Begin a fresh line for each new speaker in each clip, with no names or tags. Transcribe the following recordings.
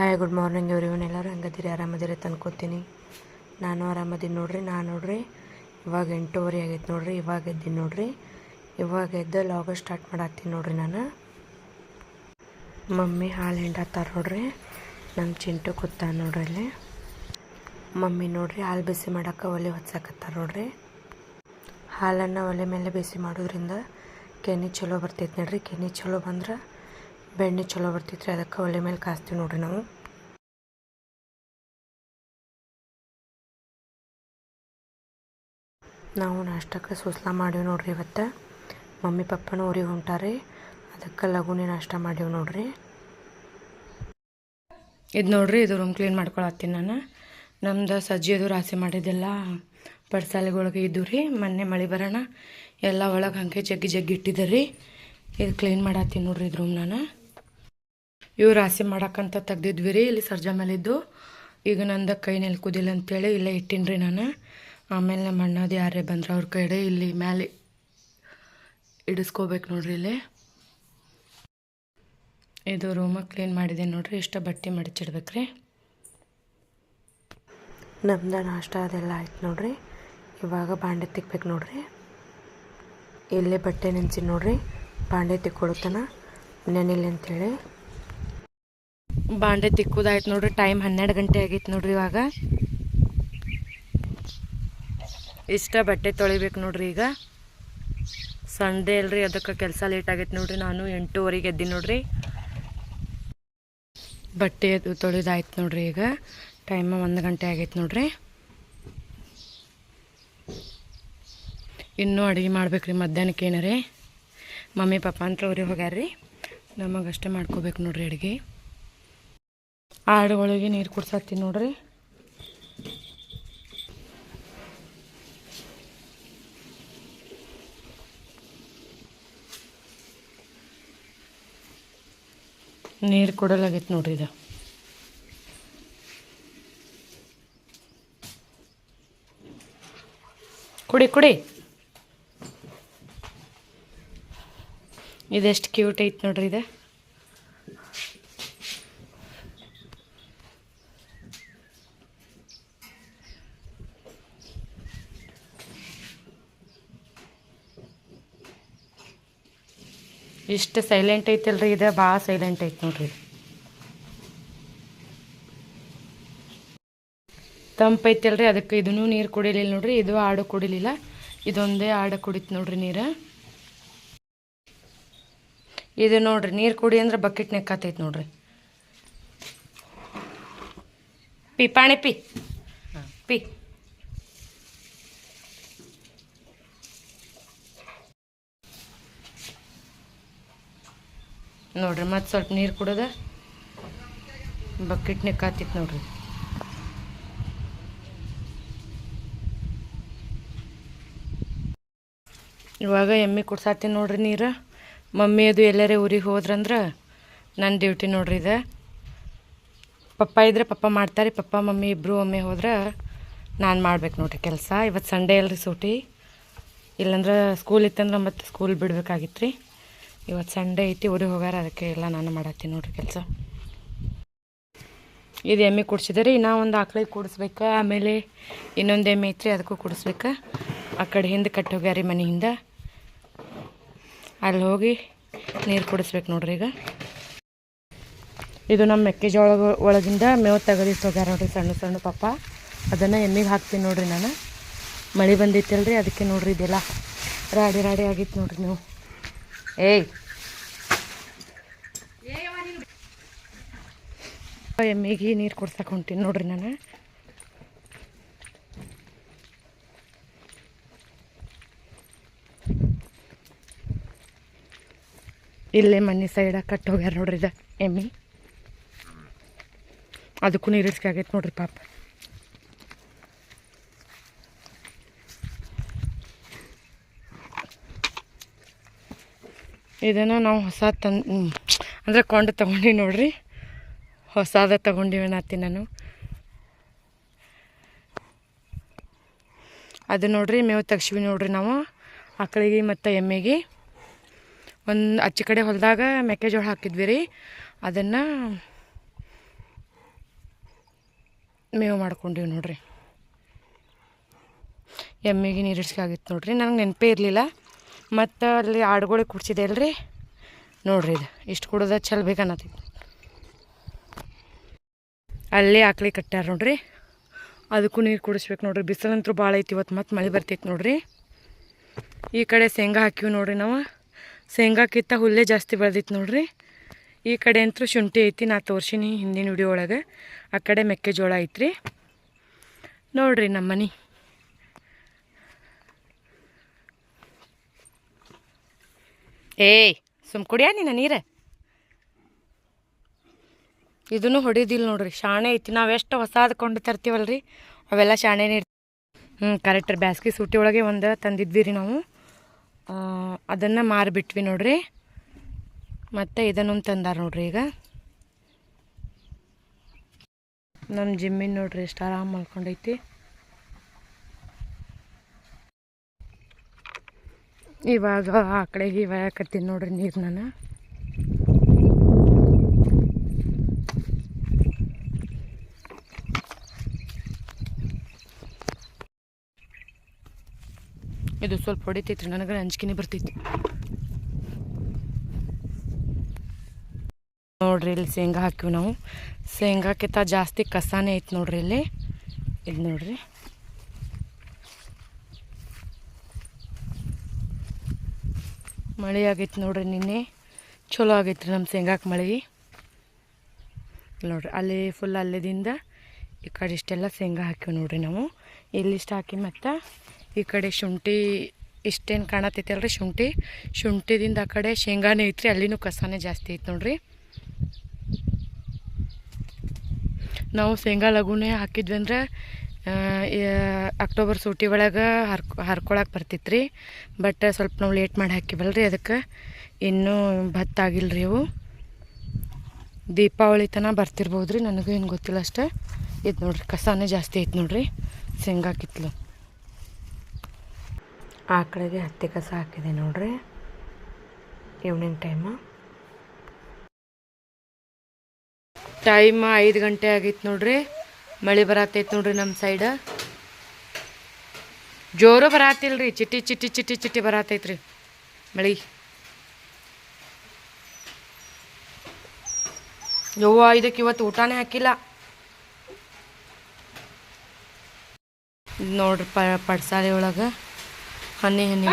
Hi good morning ಇವ್ರು ಇವನ್ನೆಲ್ಲರೂ ಹೆಂಗದಿರಿ ಆರಾಮದಿರಿ ತಂದ್ಕೋತೀನಿ ನಾನು ಆರಾಮದೀನಿ ನೋಡ್ರಿ, ನಾನು ನೋಡ್ರಿ. ಇವಾಗ ಎಂಟೂವರೆ ಆಗೈತೆ ನೋಡ್ರಿ, ಇವಾಗ ಎದ್ದೀನಿ ನೋಡ್ರಿ. ಇವಾಗ ಎದ್ದ ಲಾಗ ಸ್ಟಾರ್ಟ್ ಮಾಡತ್ತೀನಿ ನೋಡ್ರಿ ನಾನು. ಮಮ್ಮಿ ಹಾಲು ಹಿಂಡತ್ತಾರ ನೋಡ್ರಿ. ನಮ್ಮ ಚಿಂಟು ಕೂತ ನೋಡ್ರಿ ಅಲ್ಲಿ. ಮಮ್ಮಿ ನೋಡ್ರಿ, ಹಾಲು ಬಿಸಿ ಮಾಡಕ್ಕೆ ಒಲೆ ಹೊತ್ಸಕತ್ತಾರ ನೋಡ್ರಿ. ಹಾಲನ್ನು ಒಲೆ ಮೇಲೆ ಬಿಸಿ ಮಾಡೋದ್ರಿಂದ ಕೆನೆ ಚಲೋ ಬರ್ತೈತೆ ನೋಡ್ರಿ. ಕೆನೆ ಚಲೋ ಬಂದ್ರೆ ಬೆಣ್ಣೆ ಚಲೋ ಬರ್ತೈತ್ರಿ, ಅದಕ್ಕೆ ಒಲೆ ಮೇಲೆ ಕಾಸ್ತೀವಿ ನೋಡ್ರಿ ನಾವು. ನಾವು ನಾಷ್ಟಕ್ಕೆ ಸುಸ್ಲಾ ಮಾಡೀವಿ ನೋಡ್ರಿ ಇವತ್ತು. ಮಮ್ಮಿ ಪಪ್ಪನ ಊರಿಗೆ ಹೊಂಟಾರಿ, ಅದಕ್ಕೆ ಲಘುನೇ ನಾಷ್ಟ ಮಾಡೀವಿ ನೋಡ್ರಿ. ಇದು ನೋಡ್ರಿ, ಇದು ರೂಮ್ ಕ್ಲೀನ್ ಮಾಡ್ಕೊಳತ್ತೀನಿ ನಾನು. ನಮ್ದು ಸಜ್ಜಿದು ರಾಸಿ ಮಾಡಿದ್ದೆಲ್ಲ. ಪಡ್ಸಾಲೆಗೊಳಗೆ ಇದ್ದು ರೀ, ಮೊನ್ನೆ ಮಳೆ ಬರೋಣ. ಎಲ್ಲ ಒಳಗೆ ಹಂಗೆ ಜಗ್ಗಿ ಜಗ್ಗಿ ಇಟ್ಟಿದ್ದೆ ರೀ. ಇದು ಕ್ಲೀನ್ ಮಾಡತ್ತೀನಿ ನೋಡ್ರಿ ಇದು ರೂಮ್ ನಾನು. ಇವು ರಾಸಿ ಮಾಡಕ್ಕಂತ ತೆಗ್ದಿದ್ವಿ ರೀ, ಇಲ್ಲಿ ಸರ್ಜಾ ಮೇಲಿದ್ದು. ಈಗ ನಂದು ಕೈ ನೆಲ್ಕುದಿಲ್ಲ ಅಂತೇಳಿ ಇಲ್ಲೇ ಇಟ್ಟೀನಿ ರೀ ನಾನು. ಆಮೇಲೆ ನಮ್ಮ ಅಣ್ಣದು ಯಾರೇ ಬಂದ್ರೆ ಅವ್ರ ಕಡೆ ಇಲ್ಲಿ ಮ್ಯಾಲೆ ಇಡಿಸ್ಕೋಬೇಕು ನೋಡ್ರಿ ಇಲ್ಲಿ. ಇದು ರೂಮ ಕ್ಲೀನ್ ಮಾಡಿದೆ ನೋಡ್ರಿ, ಇಷ್ಟ ಬಟ್ಟೆ ಮಡಚಿಡ್ಬೇಕ್ರಿ ನಮ್ದು ನಾಷ್ಟ ಅದೆಲ್ಲ ಆಯ್ತು ನೋಡ್ರಿ. ಇವಾಗ ಬಾಂಡೆ ತಿಕ್ಬೇಕು ನೋಡ್ರಿ. ಇಲ್ಲೇ ಬಟ್ಟೆ ನೆನ್ಸಿ ನೋಡ್ರಿ. ಬಾಂಡೆ ತಿಕ್ಕೊಳತನ ನೆನಿಲ್ಲ ಅಂತೇಳಿ. ಬಾಂಡೆ ತಿಕ್ಕುದಾಯ್ತು ನೋಡ್ರಿ ಟೈಮ್ ಹನ್ನೆರಡು ಗಂಟೆ ಆಗೈತೆ ನೋಡ್ರಿ ಇವಾಗ. ಇಷ್ಟ ಬಟ್ಟೆ ತೊಳಿಬೇಕು ನೋಡ್ರಿ ಈಗ. ಸಂಡೇ ಅಲ್ರಿ, ಅದಕ್ಕೆ ಕೆಲಸ ಲೇಟ್ ಆಗೈತೆ ನೋಡ್ರಿ. ನಾನು ಎಂಟೂವರೆಗೆ ಎದ್ದೀನಿ ನೋಡ್ರಿ. ಬಟ್ಟೆ ಅದು ತೊಳೆದಾಯ್ತು ನೋಡ್ರಿ ಈಗ. ಟೈಮ್ ಒಂದು ಗಂಟೆ ಆಗೈತೆ ನೋಡ್ರಿ. ಇನ್ನೂ ಅಡುಗೆ ಮಾಡ್ಬೇಕ್ರಿ ಮಧ್ಯಾಹ್ನಕ್ಕೆ ಏನಾರೇ ಮಮ್ಮಿ, ಪಪ್ಪ ಅಂತ ಅವ್ರಿಗೆ ಹೋಗ್ಯಾರ್ರಿ. ಅಷ್ಟೇ ಮಾಡ್ಕೋಬೇಕು ನೋಡ್ರಿ ಅಡುಗೆ. ಆಡುಗಳಿಗೆ ನೀರು ಕುಡ್ಸತ್ತೀನಿ ನೋಡ್ರಿ. ನೀರು ಕೊಡಲಾಗೈತೆ ನೋಡ್ರಿ ಇದು. ಕುಡಿ ಕುಡಿ. ಇದೆಷ್ಟು ಕ್ಯೂಟ್ ಐತೆ ನೋಡ್ರಿ ಇದು. ಇಷ್ಟು ಸೈಲೆಂಟ್ ಐತಲ್ರಿ ಇದು ಭಾಳ ಸೈಲೆಂಟ್ ಐತೆ ನೋಡ್ರಿ. ತಂಪೈತಲ್ರಿ ಅದಕ್ಕೆ ಇದನ್ನೂ ನೀರು ಕುಡಿಲಿಲ್ಲ ನೋಡ್ರಿ ಇದು ಆಡು ಕುಡಿಲಿಲ್ಲ. ಇದೊಂದೇ ಆಡು ಕುಡಿತು ನೋಡ್ರಿ ನೀರು. ಇದು ನೋಡ್ರಿ ನೀರು ಕುಡಿ ಅಂದ್ರೆ ಬಕೆಟ್ ನೆಕ್ಕಾತೈತೆ ನೋಡ್ರಿ. ಪಿ ಪಾಣಿ ಪಿ. ಪಿ. ನೋಡ್ರಿ, ಮತ್ತೆ ಸ್ವಲ್ಪ ನೀರು ಕುಡೋದ. ಬಕೆಟ್ ಕಾತಿತ್ತು ನೋಡ್ರಿ. ಇವಾಗ ಎಮ್ಮೆ ಕುಡ್ಸಾತೀನಿ ನೋಡ್ರಿ ನೀರು. ಮಮ್ಮಿ ಅದು ಎಲ್ಲರೇ ಊರಿಗೆ ಹೋದ್ರಂದ್ರೆ ನನ್ನ ಡ್ಯೂಟಿ ನೋಡ್ರಿ ಇದು. ಪಪ್ಪ ಇದ್ರೆ ಪಪ್ಪ ಮಾಡ್ತಾರೆ, ಪಪ್ಪ, ಮಮ್ಮಿ ಇಬ್ಬರು ಒಮ್ಮೆ ಹೋದ್ರೆ ನಾನು ಮಾಡ್ಬೇಕು ನೋಡ್ರಿ ಕೆಲಸ. ಇವತ್ತು ಸಂಡೇ ಅಲ್ರಿ ಸೂಟಿ. ಇಲ್ಲಂದ್ರೆ ಸ್ಕೂಲ್ ಇತ್ತಂದ್ರೆ ಮತ್ತೆ ಸ್ಕೂಲ್ ಬಿಡ್ಬೇಕಾಗಿತ್ತು ರೀ ಇವತ್ತು ಸಂಡೇ ಐತಿ, ಊರಿಗೆ ಹೋಗಾರ ಅದಕ್ಕೆ ಎಲ್ಲ ನಾನು ಮಾಡತ್ತೀನಿ ನೋಡ್ರಿ ಕೆಲಸ. ಇದು ಎಮ್ಮೆ ಕುಡ್ಸಿದ್ರಿ ಇನ್ನೂ ಒಂದು ಆಕಳಿಗೆ ಕುಡಿಸ್ಬೇಕು, ಆಮೇಲೆ ಇನ್ನೊಂದು ಎಮ್ಮೆ ಐತ್ರಿ, ಅದಕ್ಕೂ ಕುಡಿಸ್ಬೇಕು. ಆ ಕಡೆ ಹಿಂದೆ ಕಟ್ಟಿ ಹೋಗ್ಯಾರಿ ಹಿಂದೆ ಅಲ್ಲಿ ಹೋಗಿ ನೀರು ಕುಡಿಸ್ಬೇಕು ನೋಡ್ರಿ ಈಗ. ಇದು ನಮ್ಮ ಮೆಕ್ಕೆಜೋಳ ಒಳಗಿಂದ ಮೇವು ತೆಗೆದಿಟ್ಟು ಹೋಗ್ಯಾರ ನೋಡ್ರಿ ಸಣ್ಣ ಸಣ್ಣ ಪಾಪ. ಅದನ್ನು ಎಮ್ಮಿಗೆ ಹಾಕ್ತೀನಿ ನೋಡ್ರಿ ನಾನು. ಮಳೆ ಬಂದಿತ್ತಲ್ರಿ ಅದಕ್ಕೆ ನೋಡ್ರಿ ಇದೆಲ್ಲ. ರಾಡಿ ರಾಡಿ ಆಗಿತ್ತು ನೋಡ್ರಿ ನೀವು. ಏಯ್. ಎಮ್ಮಿಗೆ ನೀರು ಕೊಡ್ಸಕ್ಕೆ ಹೊಂಟೀನಿ ನೋಡ್ರಿ ನಾನು. ಇಲ್ಲೇ ಮನೆ ಸೈಡ ಕಟ್ಟೋಗ್ಯಾರ ನೋಡ್ರಿ ಇದ, ಎಮ್ಮಿ. ಅದಕ್ಕೂ ನೀರು ಇಸ್ಕಾಗೈತೆ ನೋಡ್ರಿ ಪಾಪ. ಇದನ್ನು ನಾವು ಹೊಸ ತಂದು ಅಂದರೆ ಕೊಂಡು ತೊಗೊಂಡಿವಿ ನೋಡ್ರಿ. ಹೊಸದ ತೊಗೊಂಡಿವಿ ಅನ್ನತ್ತೀನಿ ನಾನು. ಅದು ನೋಡ್ರಿ, ಮೇವು ತೆಗ್ಸಿವಿ ನೋಡ್ರಿ ನಾವು, ಆಕಳಿಗೆ ಮತ್ತು ಎಮ್ಮೆಗೆ. ಒಂದು ಅಚ್ಚಿ ಕಡೆ ಹೊಲದಾಗ ಮೆಕ್ಕೆಜೋಳ ಹಾಕಿದ್ವಿ ರೀ. ಅದನ್ನು ಮೇವು ಮಾಡ್ಕೊಂಡಿವಿ ನೋಡ್ರಿ. ಎಮ್ಮೆಗೆ ನೀರಿಡ್ಸ್ಕಾಗಿತ್ತು ನೋಡ್ರಿ. ನನಗೆ ನೆನಪೇ ಇರಲಿಲ್ಲ. ಮತ್ತು ಅಲ್ಲಿ ಆಡುಗಳಿಗೆ ಕುಡ್ಸಿದೆ ಅಲ್ರಿ ನೋಡ್ರಿ ಇದು. ಇಷ್ಟು ಕುಡ್ದ ಚಲ್ ಬೇಕನ್ನತ್ತಿತ್ತು ಅಲ್ಲೇ ಆಕಳಿ ಕಟ್ಟ್ಯಾರ ನೋಡ್ರಿ. ಅದಕ್ಕೂ ನೀರು ಕುಡಿಸ್ಬೇಕು ನೋಡ್ರಿ. ಬಿಸಿಲಂತೂ ಭಾಳ ಐತಿ ಇವತ್ತು ಮತ್ತೆ ಮಳೆ ಬರ್ತೈತೆ ನೋಡ್ರಿ. ಈ ಕಡೆ ಶೇಂಗಾ ಹಾಕಿವಿ ನೋಡ್ರಿ ನಾವು. ಶೇಂಗಾಕ್ಕಿಂತ ಹುಲ್ಲೇ ಜಾಸ್ತಿ ಬೆಳೆದಿತ್ತು ನೋಡ್ರಿ. ಈ ಕಡೆ ಅಂತೂ ಶುಂಠಿ ಐತಿ, ನಾ ತೋರ್ಸಿನಿ ಹಿಂದಿನ ವಿಡಿಯೋ ಒಳಗೆ. ಆ ಕಡೆ ಮೆಕ್ಕೆಜೋಳ ಐತ್ರಿ. ನೋಡ್ರಿ ನಮ್ಮ ಮನೆ ಏಯ್, ಸುಮ್ ಕುಡಿಯ ನೀನ ನೀರು? ಇದನ್ನು ಹೊಡಿದಿಲ್ಲ ನೋಡ್ರಿ, ಶಾಣೆ ಐತಿ. ನಾವು ಎಷ್ಟು ಹೊಸಾದ್ ಕೊಂಡು ತರ್ತೀವಲ್ರಿ? ಅವೆಲ್ಲ ಶಾಣೆ ನೀರು. ಹ್ಞೂ ಕರೆಕ್ಟ್ ಬ್ಯಾಸ್ಗೆ ಸೂಟಿ ಒಳಗೆ ಒಂದು ತಂದಿದ್ವಿ ರೀ ನಾವು ಅದನ್ನು ಮಾರಿಬಿಟ್ವಿ ನೋಡ್ರಿ. ಮತ್ತು ಇದನ್ನು ತಂದಾರ ನೋಡ್ರಿ ಈಗ. ನಮ್ಮ ಜಿಮ್ಮಿನ ನೋಡ್ರಿ, ಎಷ್ಟು ಆರಾಮ್ ಮಲ್ಕೊಂಡೈತಿ. ಇವಾಗ ಆ ಕಡೆಗೆ ಒಯ್ಯಾಕತ್ತೀನಿ ನೋಡ್ರಿ ನೀರು ನಾನು ಇದು ಸ್ವಲ್ಪ ಹೊಡಿತೈತ್ರಿ ನನಗೆ ಅಂಜಿಕೆನೇ ಬರ್ತೈತಿ. ನೋಡ್ರಿ ಇಲ್ಲಿ ಶೇಂಗಾ ಹಾಕಿವಿ ನಾವು. ಶೇಂಗಾಕ್ಕಿಂತ ಜಾಸ್ತಿ ಕಸಾನೇ ಐತೆ ನೋಡ್ರಿ ಇಲ್ಲಿ. ಇದು ನೋಡ್ರಿ. ಮಳೆ ಆಗೈತೆ ನೋಡ್ರಿ ನಿನ್ನೆ. ಚಲೋ ಆಗೈತೆ ರೀ ನಮ್ಮ ಶೇಂಗಾಕ್ಕೆ ಮಳೆ. ನೋಡ್ರಿ, ಅಲ್ಲಿ ಫುಲ್ ಅಲ್ಲಿದಿಂದ ಈ ಕಡೆ ಇಷ್ಟೆಲ್ಲ ಶೇಂಗಾ ಹಾಕಿವಿ ನೋಡ್ರಿ ನಾವು. ಇಲ್ಲಿಷ್ಟು ಹಾಕಿ ಮತ್ತು? ಈ ಕಡೆ ಶುಂಠಿ ಇಷ್ಟೇನು ಕಾಣತೈತಿ ಅಲ್ರಿ ಶುಂಠಿ. ಶುಂಠಿದಿಂದ ಆ ಕಡೆ ಶೇಂಗಾನೇ ಐತ್ರಿ, ಅಲ್ಲಿನೂ ಕಸನೇ ಜಾಸ್ತಿ ಐತೆ ನೋಡ್ರಿ. ನಾವು ಶೇಂಗಾ ಲಘುನೇ ಹಾಕಿದ್ವಿ ಅಂದ್ರೆ ಅಕ್ಟೋಬರ್ ಸೂಟಿ ಒಳಗೆ ಹರ್ಕೊ ಹರ್ಕೊಳಕ್ಕೆ ಬರ್ತಿತ್ತು ರೀ ಬಟ್ ಸ್ವಲ್ಪ ನಾವು ಲೇಟ್ ಮಾಡಿ ಹಾಕಿವಲ್ರಿ ಅದಕ್ಕೆ. ಇನ್ನೂ ಭತ್ತ ಆಗಿಲ್ಲ ರೀ ಅವು. ದೀಪಾವಳಿ ತನಕ ಬರ್ತಿರ್ಬೋದು ರೀ ನನಗೂ ಏನು ಗೊತ್ತಿಲ್ಲ ಅಷ್ಟೇ. ಇದು ನೋಡ್ರಿ, ಕಸನೇ ಜಾಸ್ತಿ ಐತೆ ನೋಡ್ರಿ. ಶೇಂಗಾ ಕಿತ್ಲು. ಆ ಕಡೆಗೆ ಹತ್ತಿ ಕಸ ಹಾಕಿದೆ ನೋಡ್ರಿ. ಈವ್ನಿಂಗ್ ಟೈಮ ಟೈಮ್ ಐದು ಗಂಟೆ ಆಗಿತ್ತು ನೋಡ್ರಿ. ಮಳೆ ಬರತ್ತೈತೆ ನೋಡ್ರಿ ನಮ್ಮ ಸೈಡ್. ಜೋರು ಬರತ್ತಿಲ್ರಿ ಚಿಟ್ಟಿ ಚಿಟಿ ಚಿಟಿ ಚಿಟ್ಟಿ ಬರತ್ತೈತ್ರಿ ಮಳೆ. ಯವ್ವ ಇದಕ್ಕೆ ಇವತ್ತು ಊಟನೇ ಹಾಕಿಲ್ಲ. ನೋಡ್ರಿ ಪ ಪಡ್ಸಾಲೆ ಒಳಗೆ ಹನಿ ಹನಿ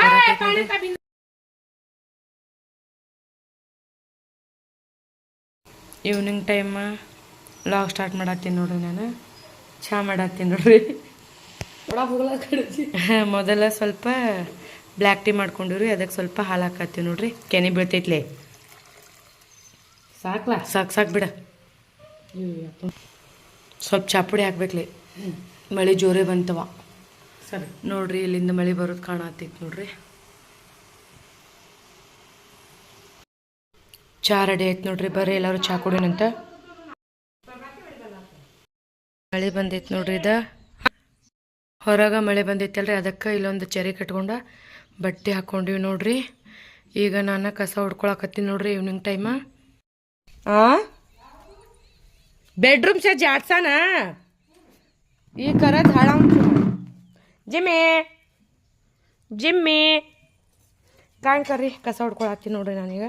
ಈವ್ನಿಂಗ್ ಟೈಮ್ ಲಾಗ್ ಸ್ಟಾರ್ಟ್ ಮಾಡತ್ತೀನಿ ನೋಡ್ರಿ ನಾನು. ಚಹಾ ಮಾಡತ್ತೀನಿ ನೋಡ್ರಿ. ಮೊದಲ ಸ್ವಲ್ಪ ಬ್ಲ್ಯಾಕ್ ಟೀ ಮಾಡ್ಕೊಂಡಿವ್ರಿ ಅದಕ್ಕೆ ಸ್ವಲ್ಪ ಹಾಲು ಹಾಕತ್ತೀವಿ ನೋಡ್ರಿ. ಕೆನೆ ಬೀಳ್ತೈತ್ಲೆ.
ಸಾಕ್ಲಾ?
ಸಾಕು ಸಾಕು ಬಿಡ. ಸ್ವಲ್ಪ ಚಾಪುಡಿ ಹಾಕ್ಬೇಕ್ಲೆ. ಮಳೆ ಜೋರೇ ಬಂತವ.
ಸರಿ.
ನೋಡ್ರಿ ಇಲ್ಲಿಂದ ಮಳೆ ಬರೋದು ಕಾಣತ್ತೈತಿ ನೋಡ್ರಿ. ಚಹಾ ರೆಡಿ ಆಯ್ತು ನೋಡ್ರಿ ಬರ್ರಿ ಎಲ್ಲರೂ ಚಹಾ ಕುಡಿನಂತ. ಮಳೆ ಬಂದೈತಿ ನೋಡ್ರಿ ಇದು. ಹೊರಗ ಮಳೆ ಬಂದೈತಲ್ರಿ ಅದಕ್ಕೆ ಇಲ್ಲೊಂದು ಚರಿ ಕಟ್ಕೊಂಡ ಬಟ್ಟೆ ಹಾಕೊಂಡಿವಿ ನೋಡ್ರಿ. ಈಗ ನಾನು ಕಸ ಹೊಡ್ಕೊಳಕತ್ತೀನಿ ನೋಡ್ರಿ ಈವ್ನಿಂಗ್ ಟೈಮ ಆ? ಬೆಡ್ರೂಮ್ ಸೆ ಜಾಡ್ಸಾನ? ಈ ಕರ ಹಾಳ ಜಿಮ್ಮಿ ಜಿಮ್ಮಿ. ಕಾಣ್ಕರ್ರಿ ಕಸ ಹೊಡ್ಕೊಳತ್ತೀನಿ ನೋಡ್ರಿ ನಾನೀಗ.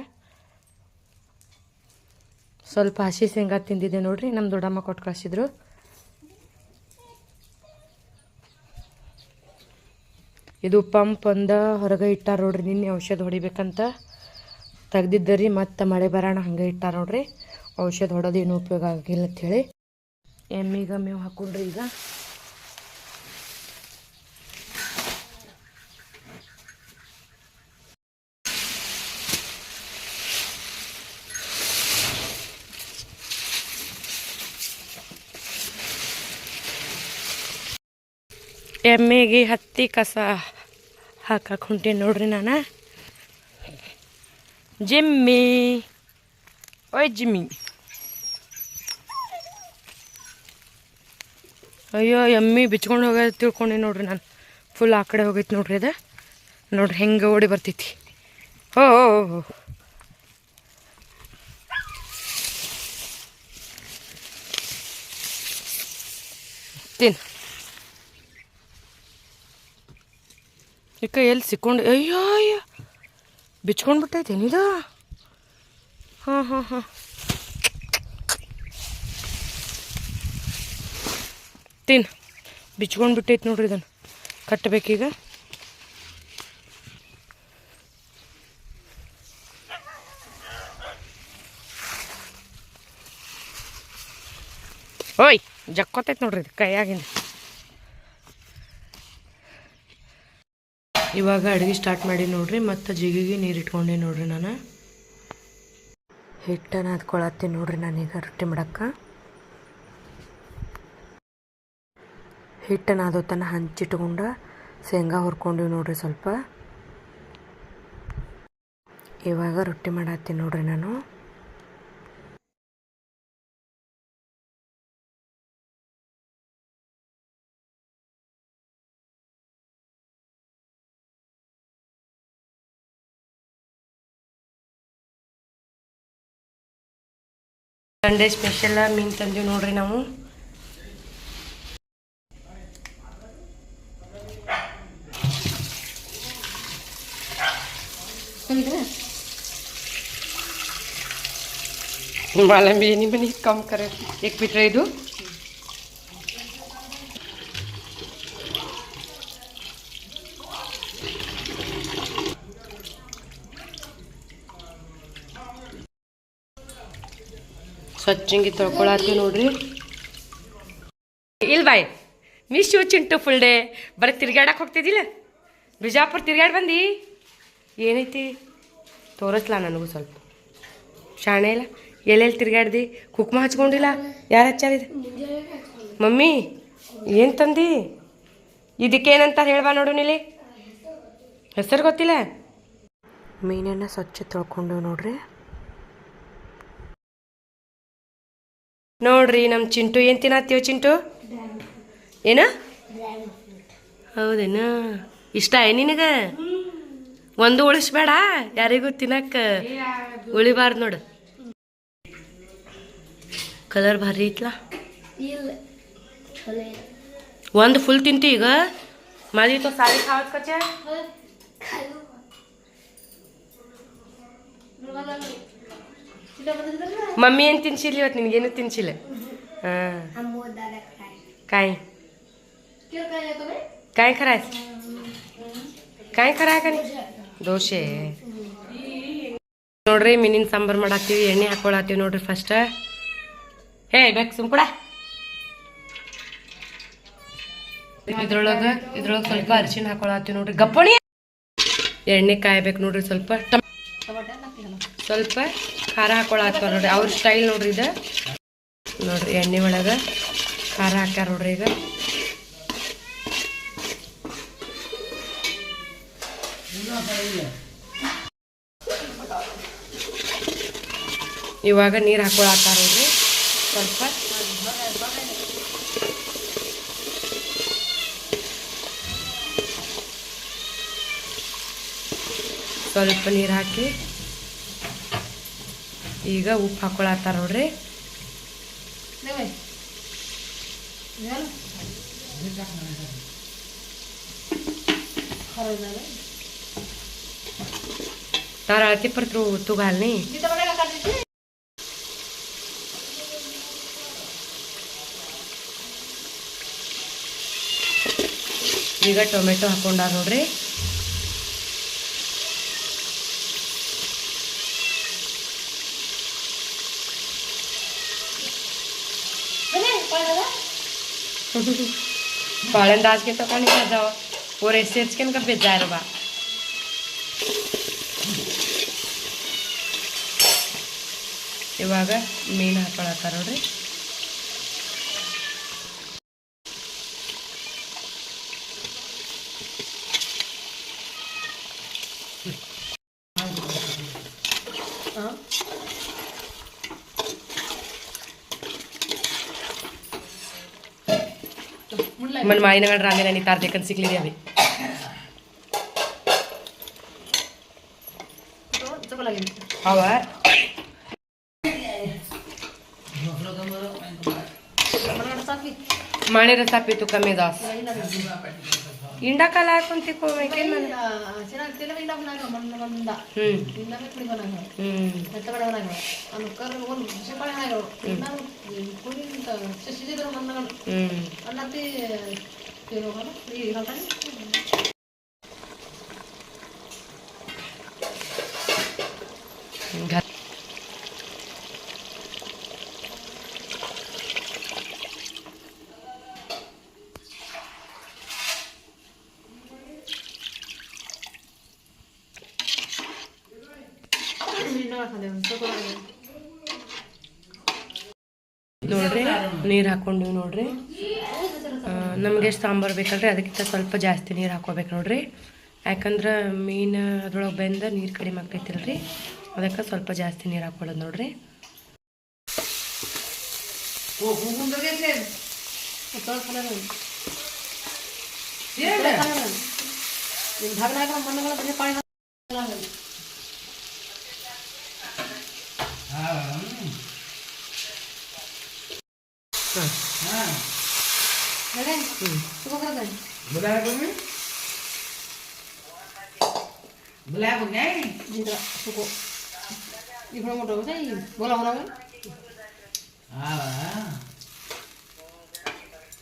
ಸ್ವಲ್ಪ ಹಸಿ ಶೇಂಗಾ ತಿಂದಿದ್ದೆ ನೋಡ್ರಿ ನಮ್ಮ ದೊಡ್ಡಮ್ಮ ಕೊಟ್ಟು ಕಳಿಸಿದ್ರು. ಇದು ಪಂಪ್ ಒಂದು ಹೊರಗೆ ಇಟ್ಟಾರ ನೋಡ್ರಿ, ನಿನ್ನೆ ಔಷಧ ಹೊಡಿಬೇಕಂತ. ತೆಗ್ದಿದ್ದರಿ, ಮತ್ತೆ ಮಳೆ ಬರೋಣ ಹಂಗೆ ಇಟ್ಟಾರ ನೋಡ್ರಿ. ಔಷಧ ಹೊಡೋದೇನು ಉಪಯೋಗ ಆಗಿಲ್ಲ ಅಂಥೇಳಿ ಎಮ್ಮಿಗೆ ಮೇವು ಹಾಕೊಂಡ್ರಿ ಈಗ. ಎಮ್ಮೆಗೆ ಹತ್ತಿ ಕಸ ಹಾಕಕ್ಕೆ ಹೊಂಟೀನಿ ನೋಡ್ರಿ ನಾನು. ಜಿಮ್ಮಿ. ಓಯ್ ಜಿಮ್ಮಿ. ಅಯ್ಯೋ ಎಮ್ಮಿ ಬಿಚ್ಕೊಂಡು ಹೋಗೋದು ತಿಳ್ಕೊಂಡೆ ನೋಡ್ರಿ ನಾನು. ಫುಲ್ ಆ ಕಡೆ ಹೋಗೈತೆ ನೋಡ್ರಿ ಅದು. ನೋಡ್ರಿ ಹೆಂಗೆ ಓಡಿ ಬರ್ತೈತಿ. ಹೋ. ತಿನ್ ಇಕ್ಕ ಎಲ್ಲಿ ಸಿಕ್ಕೊಂಡು ಅಯ್ಯೋ ಅಯ್ಯೋ. ಬಿಚ್ಕೊಂಡು ಬಿಟ್ಟೈತೆ, ಏನಿದ? ಹಾಂ ಹಾಂ ಹಾಂ. ತಿನ್. ಬಿಚ್ಕೊಂಡು ಬಿಟ್ಟೈತೆ ನೋಡ್ರಿ ಇದನ್ನು. ಕಟ್ಟಬೇಕೀಗ ಓಯ್, ಜಕ್ಕೊತೈತೆ ನೋಡ್ರಿ ಇದು ಕೈಯಾಗಿಂದ. ಇವಾಗ ಅಡುಗೆ ಸ್ಟಾರ್ಟ್ ಮಾಡಿ ನೋಡ್ರಿ, ಮತ್ತು ಜಿಗಿಗೆ ನೀರು ಇಟ್ಕೊಂಡೆ ನೋಡ್ರಿ ನಾನು. ಹಿಟ್ಟನ್ನು ಅದ್ಕೊಳತ್ತೀನಿ ನೋಡ್ರಿ ನಾನೀಗ ರೊಟ್ಟಿ ಮಾಡಕ್ಕೆ. ಹಿಟ್ಟನ್ನು ಅದು ತನ ಹಂಚಿಟ್ಕೊಂಡು ಶೇಂಗಾ ಹುರ್ಕೊಂಡಿವಿ ನೋಡ್ರಿ ಸ್ವಲ್ಪ. ಇವಾಗ ರೊಟ್ಟಿ ಮಾಡತ್ತೀನಿ ನೋಡ್ರಿ ನಾನು. ಸಂಡೇ ಸ್ಪೆಷಲ್ಲ ಮೀನು ತಂದೀವಿ ನೋಡ್ರಿ ನಾವು. ಮಾಲಂಬಿ ಏನಿ ಬನ್ನಿ ಕಮ್ ಕರೆ ಏಕ್ ಬಿಟ್ರೆ ಇದು? ಕೊಚ್ಚಂಗಿ ತೊಳ್ಕೊಳತ್ತೀವಿ ನೋಡ್ರಿ. ಇಲ್ಲ bye miss you Chintu full day ಬರೀ ತಿರ್ಗಾಡಕ್ಕೆ ಹೋಗ್ತಿದ್ದಿಲ್ಲ? ಬಿಜಾಪುರ ತಿರ್ಗಾಡಿ ಬಂದಿ? ಏನೈತಿ? ತೋರಿಸ್ಲ ನನಗೂ ಸ್ವಲ್ಪ. ಶಾಣೆ ಇಲ್ಲ ಎಲ್ಲೆಲ್ಲಿ ತಿರ್ಗಾಡ್ದಿ ಕುಕ್ಮ ಹಚ್ಕೊಂಡಿಲ್ಲ, ಯಾರು ಹಚ್ಚಾರಿದ? ಮಮ್ಮಿ, ಏನು ತಂದಿ? ಇದಕ್ಕೇನಂತಾರೆ ಹೇಳ್ಬಾ ನೋಡು ನೀಲಿ. ಹೆಸರು ಗೊತ್ತಿಲ್ಲ? ಮೀನನ್ನು ಸ್ವಚ್ಛ ತೊಳ್ಕೊಂಡು ನೋಡ್ರಿ. ನೋಡ್ರಿ ನಮ್ಮ ಚಿಂಟು ಏನು ತಿನ್ನತ್ತೀವ ಚಿಂಟು? ಏನ? ಹೌದೇನ? ಇಷ್ಟ ಏ ನಿನಗೆ? ಒಂದು ಉಳಿಸ್ಬೇಡ ಯಾರಿಗೂ ತಿನ್ನಕ್ಕ ಉಳಿಬಾರ್ದು ನೋಡು. ಕಲರ್ ಭಾರಿ ಐತ್ಲ? ಒಂದು ಫುಲ್ ತಿಂತಿ ಈಗ? ಮಾದಿ ತೋ ಸಾರಿ ಖಾವತ್
ಕಚೆ
ಮಮ್ಮಿ ಏನು ತಿನ್ಸಿಲ್ಲ ಇವತ್ತು? ನಿನಗೇನು ತಿನ್ಸಿಲ್ಲ? ಹಾಂ. ಕಾಯಿ. ಕಾಯಿ ಖರಾಯ್ ಕಾಯಿ ಖರಾಯ್ ಕಣಿ ದೋಸೆ. ನೋಡ್ರಿ, ಮೀನಿನ ಸಾಂಬಾರ್ ಮಾಡಾಕ್ತೀವಿ, ಎಣ್ಣೆ ಹಾಕೊಳತ್ತೀವಿ ನೋಡ್ರಿ ಫಸ್ಟ್ ಹೇ, ಬೇಕು, ಸುಮ್ ಕೂಡ. ಇದ್ರೊಳಗೆ ಇದ್ರೊಳಗೆ ಸ್ವಲ್ಪ ಅರಿಶಿನ ಹಾಕೊಳತ್ತೀವಿ ನೋಡ್ರಿ. ಗಪ್ಪಣಿ ಎಣ್ಣೆ ಕಾಯ್ಬೇಕು ನೋಡ್ರಿ ಸ್ವಲ್ಪ. ಸ್ವಲ್ಪ ಖಾರ ಹಾಕೊಳತ್ತಾರ ನೋಡ್ರಿ. ಅವ್ರ ಸ್ಟೈಲ್ ನೋಡ್ರಿ ಇದು. ನೋಡ್ರಿ ಎಣ್ಣೆ ಒಳಗೆ ಖಾರ ಹಾಕ್ಯಾರ ನೋಡ್ರಿ ಈಗ. ಇವಾಗ ನೀರು ಹಾಕೊಳತ್ತಾರ ನೋಡ್ರಿ. ಸ್ವಲ್ಪ. ಸ್ವಲ್ಪ ನೀರು ಹಾಕಿ ಈಗ ಉಪ್ಪು ಹಾಕೊಳತ್ತಾರ ನೋಡ್ರಿ तार अळती पर तू तू घाल नाही ಈಗ ಟೊಮೆಟೊ ಹಾಕೊಂಡಾರ ನೋಡ್ರಿ पाळण दास के तो का नहीं जाओ और ऐसे चिकन का भेज जाए बा ಇವಾಗ ಮೀನು ಹಾಕೊಳತ್ತಾರ ನೋಡ್ರಿ మన మా ఆయన కూడా రాలేదని తార దగ్గర సిక్లేదు అవి అవా माने रसा पितू कमी दास इंडा कला कोणती कोमेकेन मला
ಚೆನ್ನಾಗ್ತಿಲ್ಲ ಇಲ್ಲ ಬಂದಾಗ ಮಣ್ಣ ಬಂದ
ಹ್ಮ್
ಇನ್ನಾಗ ಕುಡಿ ಬಂದಾಗ
ಹ್ಮ್
ಎತ್ತ ಬಡ ಬಂದಾಗ ಅನ್ನು ಕರ್ ಒಂದು ಸಿಂಪಳೆ ಹಾಗೆ ಇನ್ನಾಗ ಕುಡಿ ಅಂತ ಸಿಸಿದ್ರು ಬಂದಾಗ
ಹ್ಮ್
ಅನ್ನತ್ತಿ ಹೋಗಲ್ಲ ಈ ಹೇಳ್ತಾನೆ
घात ನೋಡ್ರಿ, ನೀರು ಹಾಕೊಂಡಿವಿ ನೋಡ್ರಿ. ನಮ್ಗೆ ಎಷ್ಟು ಸಾಂಬಾರು ಬೇಕಲ್ರಿ? ಅದಕ್ಕಿಂತ ಸ್ವಲ್ಪ ಜಾಸ್ತಿ ನೀರು ಹಾಕೋಬೇಕು ನೋಡ್ರಿ. ಯಾಕಂದ್ರೆ ಮೀನು ಅದ್ರೊಳಗೆ ಬೆಂದ ನೀರು ಕಡಿಮೆ ಆಗ್ತೈತಿಲ್ರಿ. ಅದಕ್ಕೆ ಸ್ವಲ್ಪ ಜಾಸ್ತಿ ನೀರು ಹಾಕೊಳ್ಳೋದು ನೋಡ್ರಿ.
ಭಾಗನಾಗ ಮಣ್ಣಗಳ ಬರೀ ಪಾಳಿ ఇప్పుడు ఉంటాయి బోలా ఉన్నావు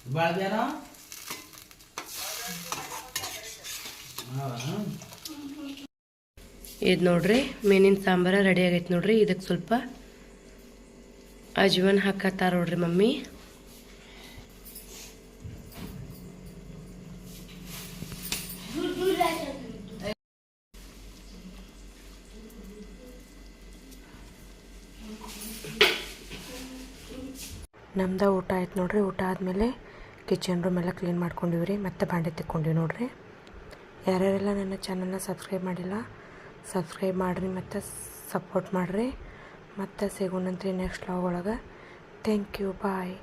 బాగా
ಇದು ನೋಡ್ರಿ, ಮೀನಿನ ಸಾಂಬಾರ ರೆಡಿ ಆಗೈತೆ ನೋಡ್ರಿ. ಇದಕ್ಕೆ ಸ್ವಲ್ಪ ಅಜ್ವನ್ ಹಾಕತ್ತಾರ ನೋಡ್ರಿ ಮಮ್ಮಿ. ನಮ್ದ ಊಟ ಆಯ್ತು ನೋಡ್ರಿ. ಊಟ ಆದಮೇಲೆ ಕಿಚನ್ ರೂಮ್ ಎಲ್ಲ ಕ್ಲೀನ್ ಮಾಡ್ಕೊಂಡಿವ್ರಿ. ಮತ್ತೆ ಬಾಂಡೆ ತಿಕ್ಕೊಂಡಿವಿ ನೋಡ್ರಿ. ಯಾರ್ಯಾರೆಲ್ಲ ನನ್ನ ಚಾನಲ್ನ ಸಬ್ಸ್ಕ್ರೈಬ್ ಮಾಡಿಲ್ಲ ಸಬ್ಸ್ಕ್ರೈಬ್ ಮಾಡಿರಿ ಮತ್ತು ಸಪೋರ್ಟ್ ಮಾಡಿರಿ. ಮತ್ತು ಸಿಗೋಣಂತ್ರಿ ನೆಕ್ಸ್ಟ್ ಲಾಗ್ ಒಳಗೆ. Thank you bye